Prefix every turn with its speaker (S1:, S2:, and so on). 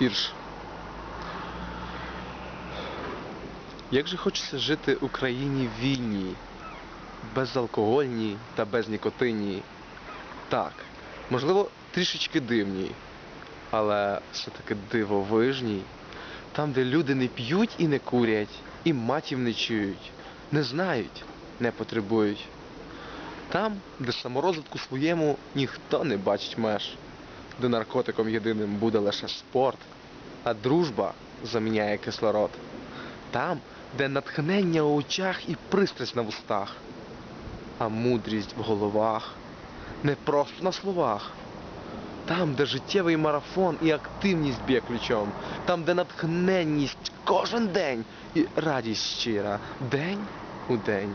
S1: Вірш. Як же хочеться жити Україні вільній, безалкогольній та безнікотинній. Так, можливо, трішечки дивній, але все-таки дивовижній. Там, де люди не п'ють і не курять, і матів не чують, не знають, не потребують. Там, де саморозвитку своєму ніхто не бачить меж, де наркотиком єдиним буде лише спорт, а дружба заміняє кислород. Там, де натхнення у очах і пристрасть на вустах, а мудрість в головах, не просто на словах. Там, де життєвий марафон і активність б'є ключом, там, де натхненність кожен день і радість щира, день у день.